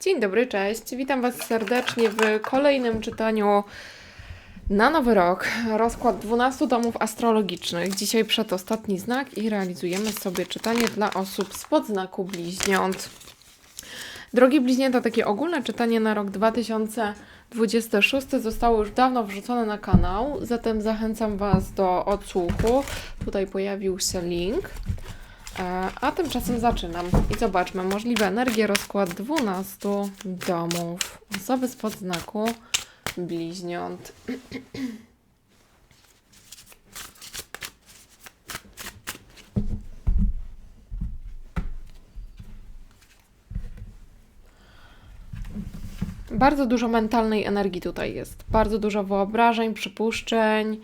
Dzień dobry, cześć. Witam Was serdecznie w kolejnym czytaniu na nowy rok. Rozkład 12 domów astrologicznych. Dzisiaj przedostatni znak i realizujemy sobie czytanie dla osób spod znaku bliźniąt. Drogi bliźnięta, takie ogólne czytanie na rok 2026 zostało już dawno wrzucone na kanał, zatem zachęcam Was do odsłuchu. Tutaj pojawił się link. E, A tymczasem zaczynam i zobaczmy możliwe energie rozkład 12 domów. Osoby spod znaku bliźniąt. Bardzo dużo mentalnej energii tutaj jest. Bardzo dużo wyobrażeń, przypuszczeń.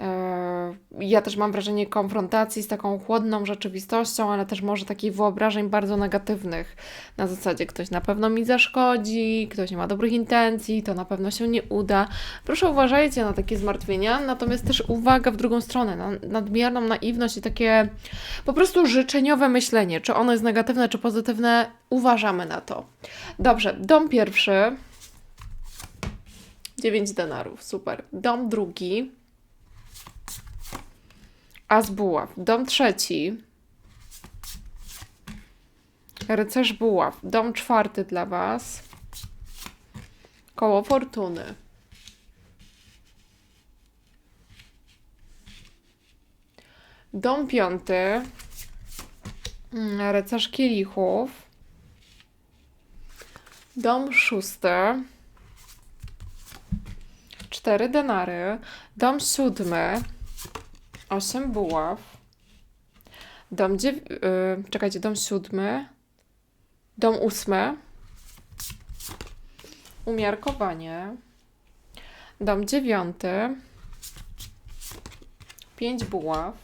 Eee, Ja też mam wrażenie konfrontacji z taką chłodną rzeczywistością, ale też może takich wyobrażeń bardzo negatywnych. Na zasadzie ktoś na pewno mi zaszkodzi, ktoś nie ma dobrych intencji, to na pewno się nie uda. Proszę uważajcie na takie zmartwienia, natomiast też uwaga w drugą stronę, na nadmierną naiwność i takie po prostu życzeniowe myślenie. Czy ono jest negatywne, czy pozytywne, uważamy na to. Dobrze, dom pierwszy. 9 denarów, super. Dom drugi. As buław. Dom trzeci. Rycerz buław. Dom czwarty dla Was. Koło fortuny. Dom piąty. Mm, Rycerz kielichów. Dom szósty. Cztery denary. Dom siódmy. Osiem buław. Dom dziew... Yy, czekajcie, dom siódmy. Dom ósmy. Umiarkowanie. Dom dziewiąty. Pięć buław.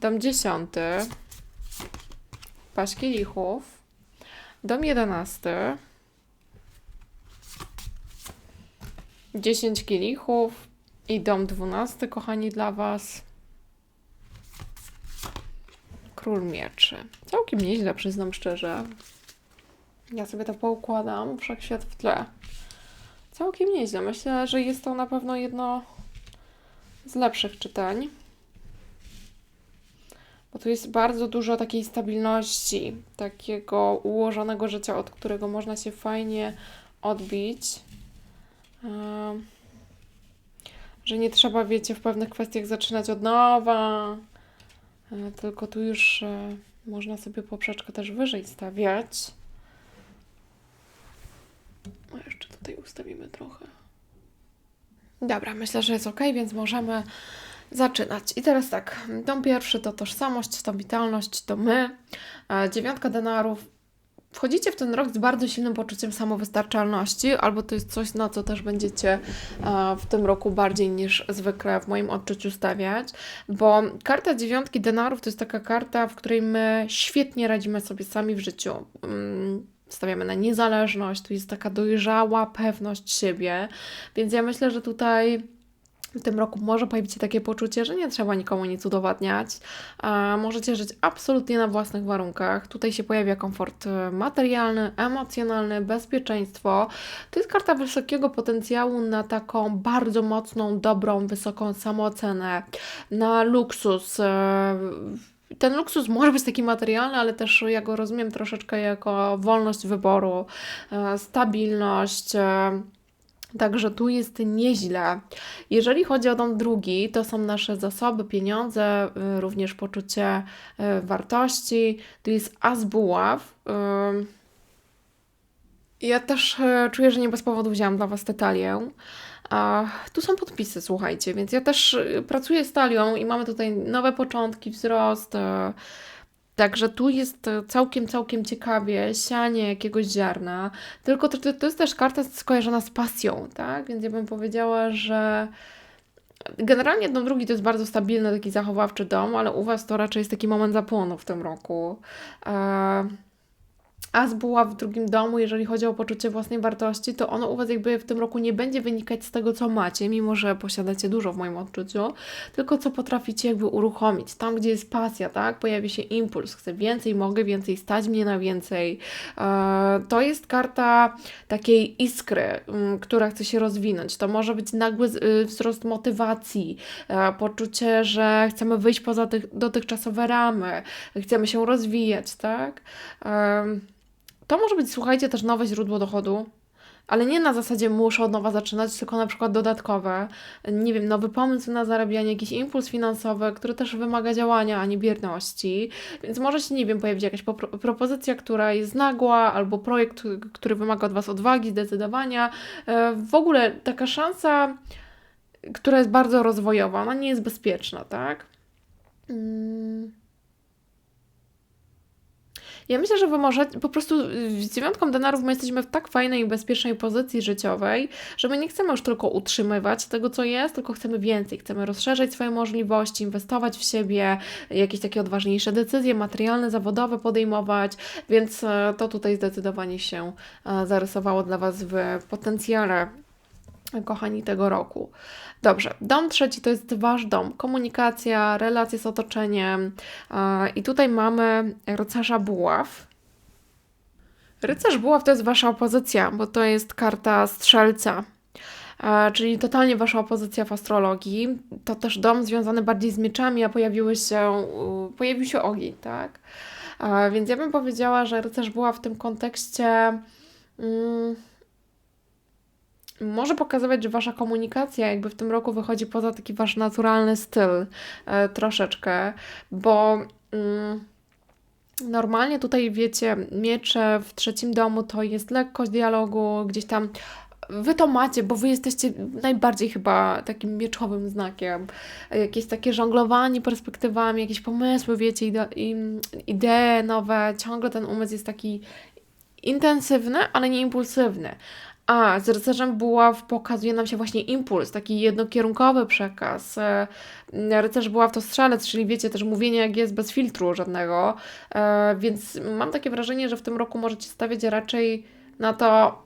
Dom dziesiąty. Paść kielichów. Dom jedenasty. Dziesięć kielichów. I dom dwunasty, kochani, dla Was. Król mieczy. Całkiem nieźle, przyznam szczerze. Ja sobie to poukładam, wszechświat w tle. Całkiem nieźle. Myślę, że jest to na pewno jedno z lepszych czytań. Bo tu jest bardzo dużo takiej stabilności, takiego ułożonego życia, od którego można się fajnie odbić. Że nie trzeba, wiecie, w pewnych kwestiach zaczynać od nowa, tylko tu już e, można sobie poprzeczkę też wyżej stawiać. A jeszcze tutaj ustawimy trochę. Dobra, myślę, że jest ok, więc możemy zaczynać. I teraz tak, dom pierwszy to tożsamość, to witalność, to my. E, Dziewiątka denarów. Wchodzicie w ten rok z bardzo silnym poczuciem samowystarczalności, albo to jest coś, na co też będziecie e, w tym roku bardziej niż zwykle w moim odczuciu stawiać, bo karta dziewiątki denarów to jest taka karta, w której my świetnie radzimy sobie sami w życiu. Mm, Stawiamy na niezależność, tu jest taka dojrzała pewność siebie, więc ja myślę, że tutaj w tym roku może pojawić się takie poczucie, że nie trzeba nikomu nic udowadniać, a możecie żyć absolutnie na własnych warunkach. Tutaj się pojawia komfort e, materialny, emocjonalny, bezpieczeństwo. To jest karta wysokiego potencjału na taką bardzo mocną, dobrą, wysoką samoocenę, na luksus. e, Ten luksus może być taki materialny, ale też ja go rozumiem troszeczkę jako wolność wyboru, e, stabilność. Także tu jest nieźle. Jeżeli chodzi o dom drugi, to są nasze zasoby, pieniądze, y, również poczucie y, wartości. Tu jest as buław. Ym. Ja też czuję, że nie bez powodu wzięłam dla Was tę talię. A tu są podpisy, słuchajcie, więc ja też y, pracuję z talią i mamy tutaj nowe początki, wzrost. Także tu jest całkiem, całkiem ciekawie sianie jakiegoś ziarna. Tylko to, to jest też karta skojarzona z pasją, tak? Więc ja bym powiedziała, że generalnie dom drugi to jest bardzo stabilny, taki zachowawczy dom, ale u Was to raczej jest taki moment zapłonu w tym roku. E, as była w drugim domu, jeżeli chodzi o poczucie własnej wartości, to ono u Was jakby w tym roku nie będzie wynikać z tego, co macie, mimo że posiadacie dużo w moim odczuciu, tylko co potraficie jakby uruchomić. Tam, gdzie jest pasja, tak? Pojawi się impuls, chcę więcej, mogę więcej, stać mnie na więcej. E, to jest karta takiej iskry, mm, która chce się rozwinąć. To może być nagły y, wzrost motywacji, e, poczucie, że chcemy wyjść poza tych dotychczasowe ramy, chcemy się rozwijać, tak? To może być, słuchajcie, też nowe źródło dochodu, ale nie na zasadzie muszę od nowa zaczynać, tylko na przykład dodatkowe. Nie wiem, nowy pomysł na zarabianie, jakiś impuls finansowy, który też wymaga działania, a nie bierności. Więc może się, nie wiem, pojawić jakaś propozycja, która jest nagła, albo projekt, który wymaga od Was odwagi, zdecydowania. E, w ogóle taka szansa, która jest bardzo rozwojowa, ona nie jest bezpieczna, tak? Hmm. Ja myślę, że wy możecie, po prostu z dziewiątką denarów my jesteśmy w tak fajnej i bezpiecznej pozycji życiowej, że my nie chcemy już tylko utrzymywać tego, co jest, tylko chcemy więcej. Chcemy rozszerzyć swoje możliwości, inwestować w siebie, jakieś takie odważniejsze decyzje materialne, zawodowe podejmować, więc e, to tutaj zdecydowanie się e, zarysowało dla Was w potencjale kochani, tego roku. Dobrze, dom trzeci to jest Wasz dom, komunikacja, relacje z otoczeniem i tutaj mamy rycerza buław. Rycerz buław to jest Wasza opozycja, bo to jest karta strzelca, czyli totalnie Wasza opozycja w astrologii. To też dom związany bardziej z mieczami, a pojawiły się, pojawił się ogień, tak? Więc ja bym powiedziała, że rycerz była w tym kontekście... Mm, może pokazywać, że wasza komunikacja jakby w tym roku wychodzi poza taki wasz naturalny styl e, troszeczkę, bo mm, normalnie tutaj wiecie, miecze w trzecim domu to jest lekkość dialogu, gdzieś tam wy to macie, bo wy jesteście najbardziej chyba takim mieczowym znakiem. Jakieś takie żonglowanie perspektywami, jakieś pomysły, wiecie, ide idee nowe. Ciągle ten umysł jest taki intensywny, ale nie impulsywny. A, z rycerzem buław pokazuje nam się właśnie impuls, taki jednokierunkowy przekaz. E, rycerz buław to strzelec, czyli wiecie też mówienie jak jest bez filtru żadnego, e, więc mam takie wrażenie, że w tym roku możecie stawiać raczej na to,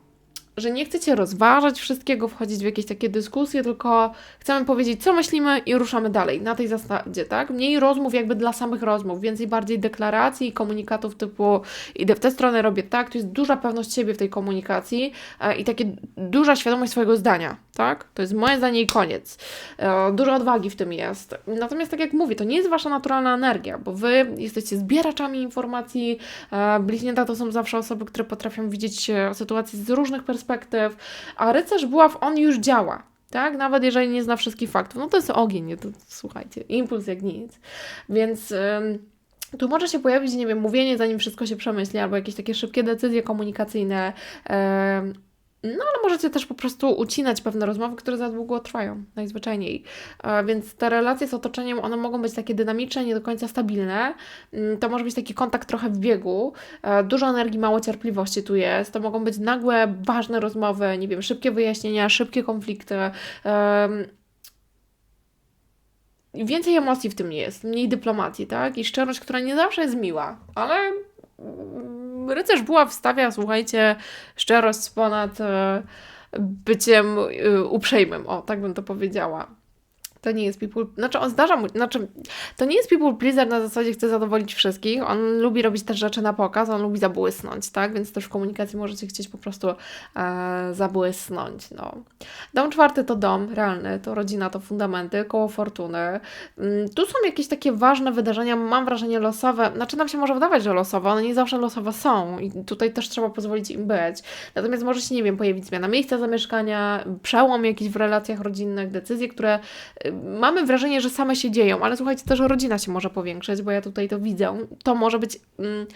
że nie chcecie rozważać wszystkiego, wchodzić w jakieś takie dyskusje, tylko chcemy powiedzieć, co myślimy i ruszamy dalej na tej zasadzie, tak? Mniej rozmów jakby dla samych rozmów, więcej bardziej deklaracji i komunikatów typu idę w tę stronę, robię tak, tu jest duża pewność siebie w tej komunikacji e, i takie duża świadomość swojego zdania, tak? To jest moje zdanie i koniec. E, dużo odwagi w tym jest. Natomiast tak jak mówię, to nie jest Wasza naturalna energia, bo Wy jesteście zbieraczami informacji, e, bliźnięta to są zawsze osoby, które potrafią widzieć e, sytuację z różnych perspektyw, a rycerz buław, on już działa. Tak? Nawet jeżeli nie zna wszystkich faktów. No to jest ogień, nie? To, słuchajcie, impuls jak nic. Więc... Tu może się pojawić, nie wiem, mówienie, zanim wszystko się przemyśli, albo jakieś takie szybkie decyzje komunikacyjne, no, ale możecie też po prostu ucinać pewne rozmowy, które za długo trwają, najzwyczajniej. Więc te relacje z otoczeniem, one mogą być takie dynamiczne, nie do końca stabilne. Mm, to może być taki kontakt trochę w biegu. Dużo energii, mało cierpliwości tu jest. To mogą być nagłe, ważne rozmowy, nie wiem, szybkie wyjaśnienia, szybkie konflikty. Więcej emocji w tym jest, mniej dyplomacji, tak? I szczerość, która nie zawsze jest miła, ale rycerz była wstawia, słuchajcie, szczerość ponad e, byciem e, uprzejmym. O, tak bym to powiedziała. To nie jest people, znaczy on zdarza mu, znaczy to nie jest people pleaser na zasadzie chce zadowolić wszystkich, on lubi robić też rzeczy na pokaz, on lubi zabłysnąć, tak, więc też w komunikacji możecie chcieć po prostu e, zabłysnąć, no. Dom czwarty to dom realny, to rodzina, to fundamenty, koło fortuny. Mm, tu są jakieś takie ważne wydarzenia, mam wrażenie losowe, znaczy nam się może wydawać, że losowe, one nie zawsze losowe są i tutaj też trzeba pozwolić im być. Natomiast może się, nie wiem, pojawić zmiana miejsca zamieszkania, przełom jakiś w relacjach rodzinnych, decyzje, które y, mamy wrażenie, że same się dzieją, ale słuchajcie, też rodzina się może powiększyć, bo ja tutaj to widzę. To może być, mm,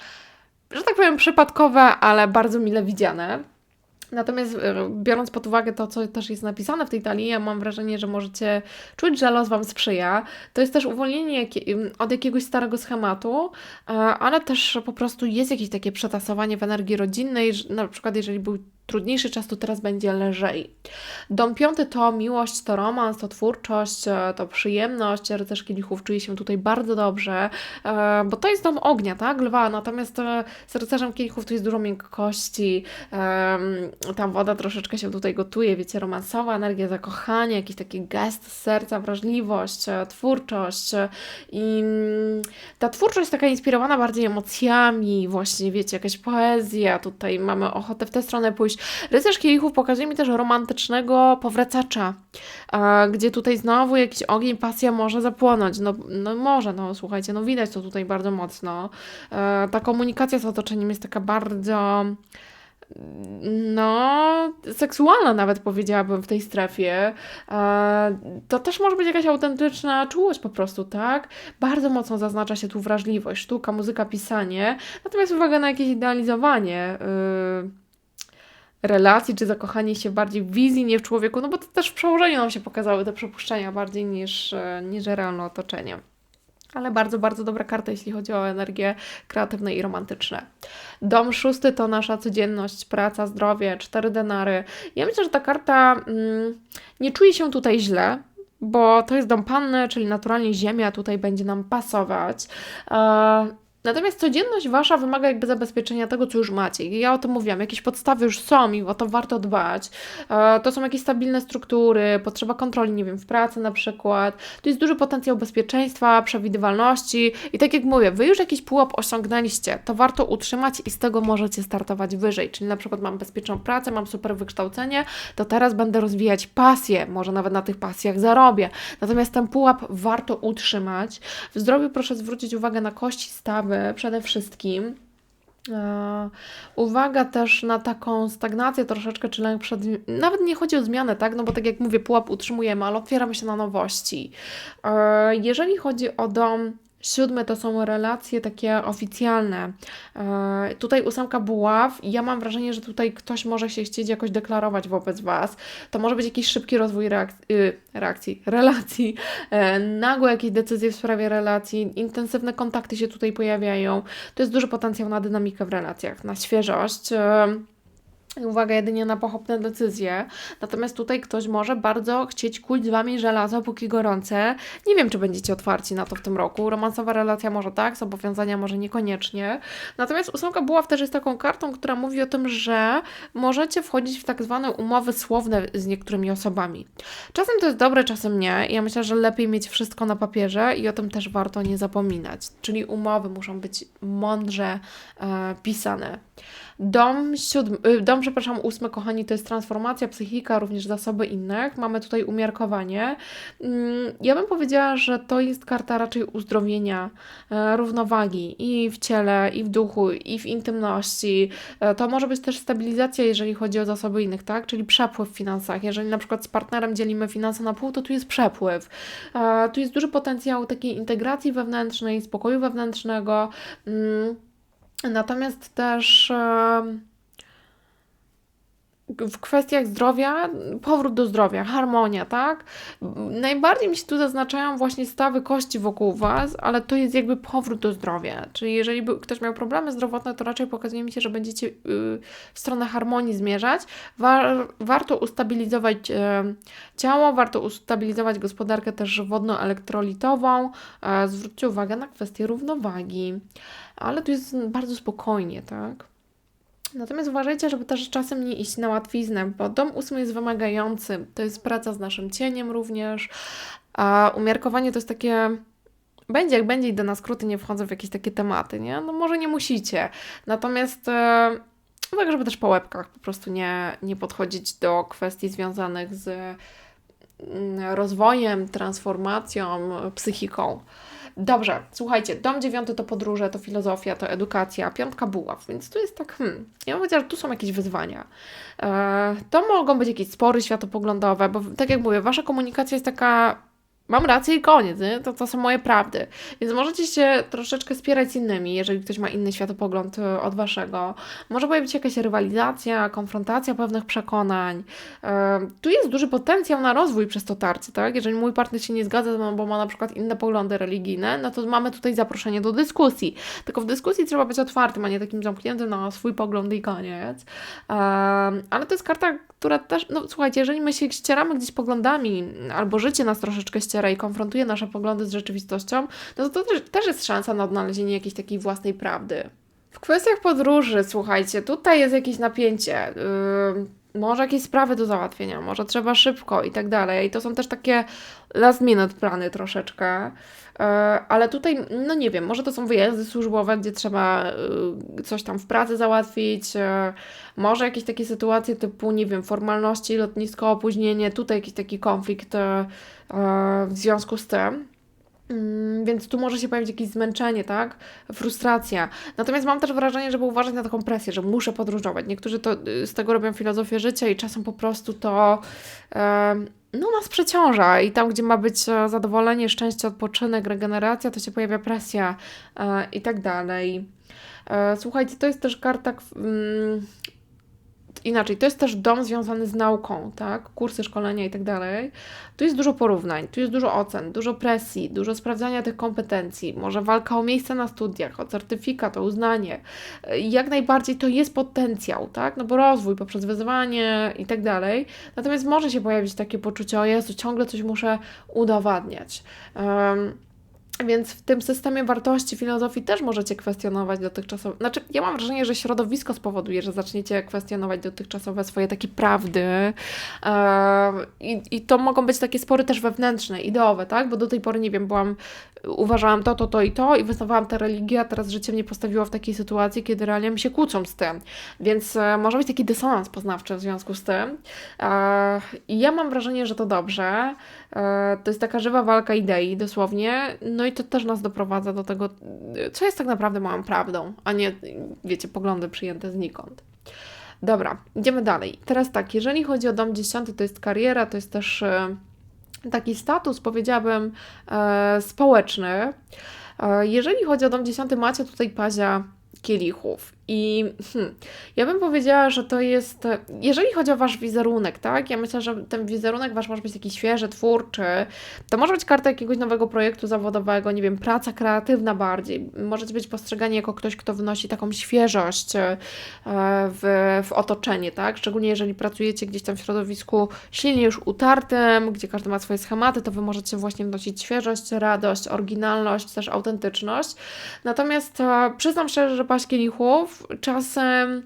że tak powiem, przypadkowe, ale bardzo mile widziane. Natomiast e, biorąc pod uwagę to, co też jest napisane w tej talii, ja mam wrażenie, że możecie czuć, że los Wam sprzyja. To jest też uwolnienie od jakiegoś starego schematu, e, ale też po prostu jest jakieś takie przetasowanie w energii rodzinnej, na przykład jeżeli był trudniejszy czas, to teraz będzie lżej. Dom piąty to miłość, to romans, to twórczość, e, to przyjemność. Rycerz kielichów czuje się tutaj bardzo dobrze, e, bo to jest dom ognia, tak? Lwa, natomiast e, z rycerzem kielichów tu jest dużo miękkości, ta woda troszeczkę się tutaj gotuje, wiecie, romansowa energia, zakochanie, jakiś taki gest serca, wrażliwość, twórczość i mm, ta twórczość taka inspirowana bardziej emocjami, właśnie, wiecie, jakaś poezja, tutaj mamy ochotę w tę stronę pójść. Rycerz kielichów pokazuje mi też romantycznego powracacza, gdzie tutaj znowu jakiś ogień, pasja może zapłonąć. No, no może, no słuchajcie, no widać to tutaj bardzo mocno. E, ta komunikacja z otoczeniem jest taka bardzo no, seksualna nawet powiedziałabym w tej strefie. E, to też może być jakaś autentyczna czułość po prostu, tak? Bardzo mocno zaznacza się tu wrażliwość, sztuka, muzyka, pisanie. Natomiast uwaga na jakieś idealizowanie y, relacji, czy zakochanie się bardziej w wizji, nie w człowieku, no bo to też w przełożeniu nam się pokazały te przepuszczenia bardziej niż, e, niż realne otoczenie. Ale bardzo, bardzo dobra karta, jeśli chodzi o energię kreatywne i romantyczne. Dom szósty to nasza codzienność, praca, zdrowie, cztery denary. Ja myślę, że ta karta mm, nie czuje się tutaj źle, bo to jest dom panny, czyli naturalnie ziemia tutaj będzie nam pasować. E, Natomiast codzienność wasza wymaga jakby zabezpieczenia tego, co już macie. I ja o tym mówiłam, jakieś podstawy już są i o to warto dbać. E, to są jakieś stabilne struktury, potrzeba kontroli, nie wiem, w pracy na przykład. Tu jest duży potencjał bezpieczeństwa, przewidywalności i tak jak mówię, wy już jakiś pułap osiągnęliście, to warto utrzymać i z tego możecie startować wyżej. Czyli na przykład mam bezpieczną pracę, mam super wykształcenie, to teraz będę rozwijać pasję, może nawet na tych pasjach zarobię. Natomiast ten pułap warto utrzymać. W zdrowiu proszę zwrócić uwagę na kości stawy, przede wszystkim. E, uwaga też na taką stagnację troszeczkę, czy lęk przed. Nawet nie chodzi o zmianę, tak? No bo tak jak mówię, pułap utrzymujemy, ale otwieramy się na nowości. E, jeżeli chodzi o dom Siódme to są relacje takie oficjalne. E, tutaj ósemka buław ja mam wrażenie, że tutaj ktoś może się chcieć jakoś deklarować wobec Was. To może być jakiś szybki rozwój reakcji, y, reakcji relacji, e, nagłe jakieś decyzje w sprawie relacji, intensywne kontakty się tutaj pojawiają. To jest duży potencjał na dynamikę w relacjach, na świeżość. E, uwaga jedynie na pochopne decyzje. Natomiast tutaj ktoś może bardzo chcieć kuć z Wami żelazo, póki gorące. Nie wiem, czy będziecie otwarci na to w tym roku. Romansowa relacja może tak, zobowiązania może niekoniecznie. Natomiast ósemka buław też jest taką kartą, która mówi o tym, że możecie wchodzić w tak zwane umowy słowne z niektórymi osobami. Czasem to jest dobre, czasem nie. Ja myślę, że lepiej mieć wszystko na papierze i o tym też warto nie zapominać. Czyli umowy muszą być mądrze e, pisane. Dom siódmy, y, dom, przepraszam, ósmy, kochani, to jest transformacja, psychika, również zasoby innych. Mamy tutaj umiarkowanie. Mm, ja bym powiedziała, że to jest karta raczej uzdrowienia, e, równowagi i w ciele, i w duchu, i w intymności. E, to może być też stabilizacja, jeżeli chodzi o zasoby innych, tak? Czyli przepływ w finansach. Jeżeli na przykład z partnerem dzielimy finanse na pół, to tu jest przepływ. E, tu jest duży potencjał takiej integracji wewnętrznej, spokoju wewnętrznego. Natomiast też w kwestiach zdrowia, powrót do zdrowia, harmonia, tak? Najbardziej mi się tu zaznaczają właśnie stawy kości wokół Was, ale to jest jakby powrót do zdrowia. Czyli jeżeli by ktoś miał problemy zdrowotne, to raczej pokazuje mi się, że będziecie y, w stronę harmonii zmierzać. War, warto ustabilizować ciało, warto ustabilizować gospodarkę też wodno-elektrolitową. E, zwróćcie uwagę na kwestię równowagi ale tu jest bardzo spokojnie, tak? Natomiast uważajcie, żeby też czasem nie iść na łatwiznę, bo dom ósmy jest wymagający. To jest praca z naszym cieniem również, a umiarkowanie to jest takie będzie jak będzie, idę na skróty, nie wchodzę w jakieś takie tematy, nie? No może nie musicie. Natomiast e, uwaga, żeby też po łebkach po prostu nie, nie podchodzić do kwestii związanych z mm, rozwojem, transformacją, psychiką. Dobrze, słuchajcie, dom dziewiąty to podróże, to filozofia, to edukacja, piątka buław, więc tu jest tak, hmm, ja bym powiedziała, że tu są jakieś wyzwania. E, to mogą być jakieś spory światopoglądowe, bo tak jak mówię, Wasza komunikacja jest taka mam rację i koniec, nie? To, to są moje prawdy. Więc możecie się troszeczkę spierać z innymi, jeżeli ktoś ma inny światopogląd y, od waszego. Może pojawić się jakaś rywalizacja, konfrontacja pewnych przekonań. E, tu jest duży potencjał na rozwój przez to tarcie, tak? Jeżeli mój partner się nie zgadza, bo ma na przykład inne poglądy religijne, no to mamy tutaj zaproszenie do dyskusji. Tylko w dyskusji trzeba być otwartym, a nie takim zamkniętym na swój pogląd i koniec. E, ale to jest karta, która też, no słuchajcie, jeżeli my się ścieramy gdzieś poglądami, albo życie nas troszeczkę ściera i konfrontuje nasze poglądy z rzeczywistością, no to, też, też jest szansa na odnalezienie jakiejś takiej własnej prawdy. W kwestiach podróży, słuchajcie, tutaj jest jakieś napięcie. Yy, może jakieś sprawy do załatwienia, może trzeba szybko i tak dalej. I to są też takie last minute plany troszeczkę. Yy, ale tutaj, no nie wiem, może to są wyjazdy służbowe, gdzie trzeba yy, coś tam w pracy załatwić. Yy, może jakieś takie sytuacje typu, nie wiem, formalności, lotnisko, opóźnienie, tutaj jakiś taki konflikt yy, w związku z tym. Mm, więc tu może się pojawić jakieś zmęczenie, tak? Frustracja. Natomiast mam też wrażenie, żeby uważać na taką presję, że muszę podróżować. Niektórzy to y, z tego robią filozofię życia i czasem po prostu to no, nas przeciąża i tam, gdzie ma być e, zadowolenie, szczęście, odpoczynek, regeneracja, to się pojawia presja e, i tak dalej. E, słuchajcie, to jest też karta mm, inaczej, to jest też dom związany z nauką, tak? Kursy, szkolenia i tak dalej. Tu jest dużo porównań, tu jest dużo ocen, dużo presji, dużo sprawdzania tych kompetencji, może walka o miejsce na studiach, o certyfikat, o uznanie. Jak najbardziej to jest potencjał, tak? No bo rozwój poprzez wyzwanie i tak dalej. Natomiast może się pojawić takie poczucie, o Jezu, ciągle coś muszę udowadniać. Um, więc w tym systemie wartości filozofii też możecie kwestionować dotychczasowe. Znaczy, ja mam wrażenie, że środowisko spowoduje, że zaczniecie kwestionować dotychczasowe swoje takie prawdy. I, I to mogą być takie spory też wewnętrzne, ideowe, tak? Bo do tej pory, nie wiem, byłam, uważałam to, to, to i to i wyznawałam tę religię, a teraz życie mnie postawiło w takiej sytuacji, kiedy realnie mi się kłócą z tym. Więc e, może być taki dysonans poznawczy w związku z tym. I ja mam wrażenie, że to dobrze. E, to jest taka żywa walka idei, dosłownie. No i to też nas doprowadza do tego, co jest tak naprawdę moją prawdą, a nie, wiecie, poglądy przyjęte znikąd. Dobra, idziemy dalej. Teraz tak, jeżeli chodzi o dom dziesiąty, to jest kariera, to jest też e, taki status, powiedziałabym, e, społeczny. Jeżeli chodzi o dom dziesiąty, macie tutaj pazia kielichów. I hmm, ja bym powiedziała, że to jest, jeżeli chodzi o Wasz wizerunek, tak? Ja myślę, że ten wizerunek Wasz może być taki świeży, twórczy. To może być karta jakiegoś nowego projektu zawodowego, nie wiem, praca kreatywna bardziej. Możecie być postrzegani jako ktoś, kto wnosi taką świeżość e, w, w otoczenie, tak? Szczególnie jeżeli pracujecie gdzieś tam w środowisku silnie już utartym, gdzie każdy ma swoje schematy, to Wy możecie właśnie wnosić świeżość, radość, oryginalność, też autentyczność. Natomiast e, przyznam szczerze, że paść kielichów czasem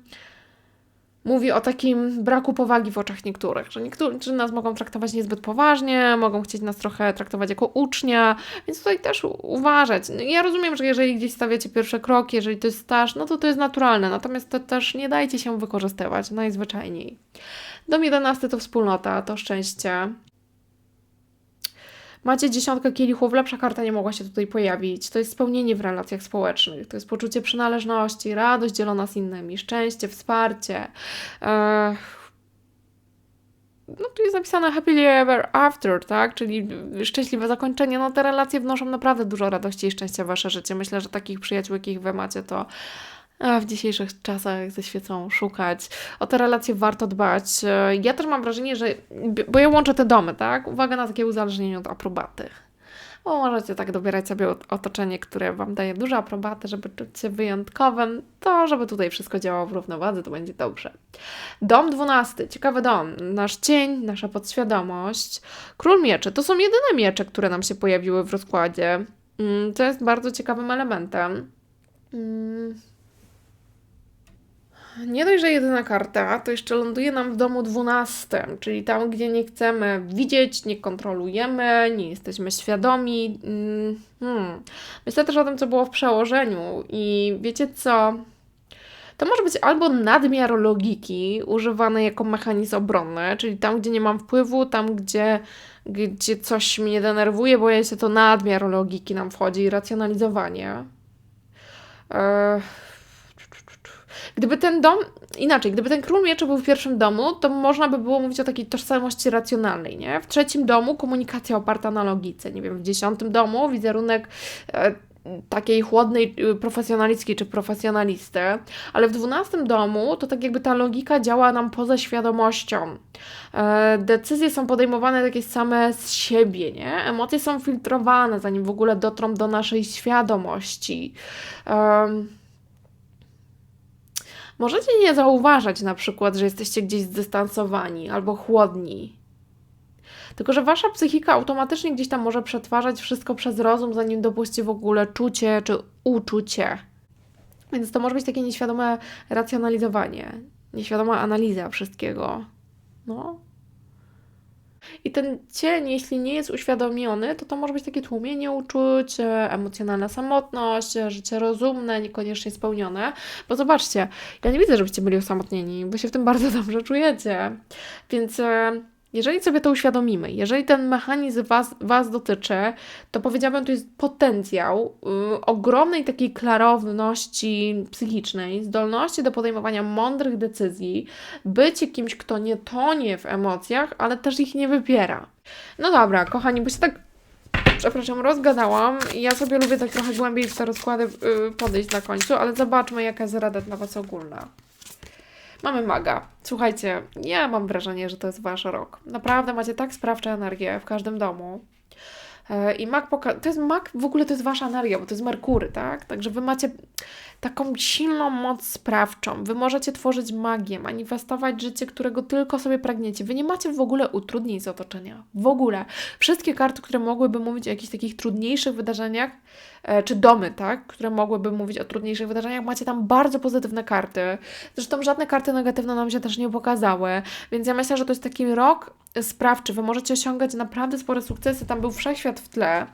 mówi o takim braku powagi w oczach niektórych, że niektórzy nas mogą traktować niezbyt poważnie, mogą chcieć nas trochę traktować jako ucznia, więc tutaj też uważać. No, ja rozumiem, że jeżeli gdzieś stawiacie pierwsze kroki, jeżeli to jest staż, no to to jest naturalne, natomiast to też nie dajcie się wykorzystywać najzwyczajniej. Dom 11 to wspólnota, to szczęście, Macie dziesiątkę kielichów, lepsza karta nie mogła się tutaj pojawić. To jest spełnienie w relacjach społecznych, to jest poczucie przynależności, radość dzielona z innymi, szczęście, wsparcie. No tu jest napisane happily ever after, tak? Czyli szczęśliwe zakończenie. No te relacje wnoszą naprawdę dużo radości i szczęścia w wasze życie. Myślę, że takich przyjaciół, jakich wy macie, to a w dzisiejszych czasach ze świecą szukać. O te relacje warto dbać. E, ja też mam wrażenie, że. Bo ja łączę te domy, tak? Uwaga na takie uzależnienie od aprobaty. Bo możecie tak dobierać sobie otoczenie, które Wam daje dużo aprobaty, żeby czuć się wyjątkowym, to żeby tutaj wszystko działało w równowadze, to będzie dobrze. Dom dwunasty, ciekawy dom. Nasz cień, nasza podświadomość. Król mieczy, to są jedyne miecze, które nam się pojawiły w rozkładzie. Mm, to jest bardzo ciekawym elementem. Nie dość, że jedyna karta, to jeszcze ląduje nam w domu dwunastym, czyli tam, gdzie nie chcemy widzieć, nie kontrolujemy, nie jesteśmy świadomi. Mm, hmm. Myślę też o tym, co było w przełożeniu i wiecie co? To może być albo nadmiar logiki używany jako mechanizm obronny, czyli tam, gdzie nie mam wpływu, tam, gdzie, gdzie coś mnie denerwuje, boję się, to nadmiar logiki nam wchodzi i racjonalizowanie. Yy Gdyby ten dom, inaczej, gdyby ten król mieczy był w pierwszym domu, to można by było mówić o takiej tożsamości racjonalnej, nie? W trzecim domu komunikacja oparta na logice, nie wiem, w dziesiątym domu wizerunek e, takiej chłodnej y, profesjonalistki czy profesjonalisty, ale w dwunastym domu to tak jakby ta logika działa nam poza świadomością. E, decyzje są podejmowane takie same z siebie, nie? Emocje są filtrowane, zanim w ogóle dotrą do naszej świadomości. Em, Możecie nie zauważać na przykład, że jesteście gdzieś zdystansowani albo chłodni. Tylko, że wasza psychika automatycznie gdzieś tam może przetwarzać wszystko przez rozum, zanim dopuści w ogóle czucie czy uczucie. Więc to może być takie nieświadome racjonalizowanie, nieświadoma analiza wszystkiego. No. I ten cień, jeśli nie jest uświadomiony, to to może być takie tłumienie uczuć, emocjonalna samotność, życie rozumne, niekoniecznie spełnione. Bo zobaczcie, ja nie widzę, żebyście byli osamotnieni, bo się w tym bardzo dobrze czujecie. Więc e, jeżeli sobie to uświadomimy, jeżeli ten mechanizm was, was dotyczy, to powiedziałabym, to jest potencjał y, ogromnej takiej klarowności psychicznej, zdolności do podejmowania mądrych decyzji, bycie kimś, kto nie tonie w emocjach, ale też ich nie wypiera. No dobra, kochani, bo się tak przepraszam, rozgadałam. Ja sobie lubię tak trochę głębiej w te rozkłady y, podejść na końcu, ale zobaczmy, jaka jest rada dla Was ogólna. Mamy maga. Słuchajcie, ja mam wrażenie, że to jest wasz rok. Naprawdę macie tak sprawczą energię w każdym domu. E, I mag poka- to jest mag, w ogóle to jest wasza energia, bo to jest Merkury, tak? Także wy macie taką silną moc sprawczą. Wy możecie tworzyć magię, manifestować życie, którego tylko sobie pragniecie. Wy nie macie w ogóle utrudnień z otoczenia. W ogóle. Wszystkie karty, które mogłyby mówić o jakichś takich trudniejszych wydarzeniach, czy domy, tak? Które mogłyby mówić o trudniejszych wydarzeniach, macie tam bardzo pozytywne karty. Zresztą żadne karty negatywne nam się też nie pokazały. Więc ja myślę, że to jest taki rok sprawczy. Wy możecie osiągać naprawdę spore sukcesy. Tam był wszechświat w tle.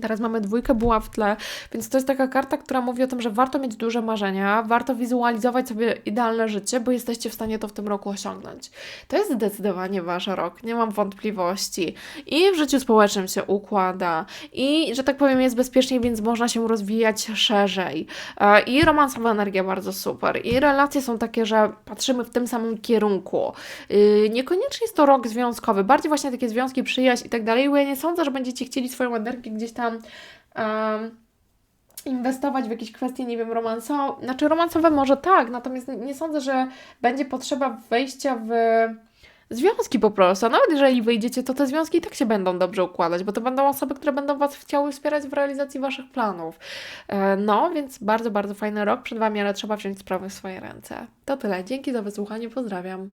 Teraz mamy dwójkę buła w tle, więc to jest taka karta, która mówi o tym, że warto mieć duże marzenia, warto wizualizować sobie idealne życie, bo jesteście w stanie to w tym roku osiągnąć. To jest zdecydowanie Wasz rok, nie mam wątpliwości. I w życiu społecznym się układa, i że tak powiem, jest bezpieczniej, więc można się rozwijać szerzej. E, I romansowa energia bardzo super. I relacje są takie, że patrzymy w tym samym kierunku. Yy, Niekoniecznie jest to rok związkowy, bardziej właśnie takie związki, przyjaźń i tak dalej, bo ja nie sądzę, że będziecie chcieli swoją energię gdzieś tam em, inwestować w jakieś kwestie, nie wiem, romansowe. Znaczy, romansowe może tak, natomiast nie sądzę, że będzie potrzeba wejścia w związki po prostu. A nawet jeżeli wyjdziecie, to te związki i tak się będą dobrze układać, bo to będą osoby, które będą Was chciały wspierać w realizacji Waszych planów. E, No, więc bardzo, bardzo fajny rok przed Wami, ale trzeba wziąć sprawy w swoje ręce. To tyle. Dzięki za wysłuchanie. Pozdrawiam.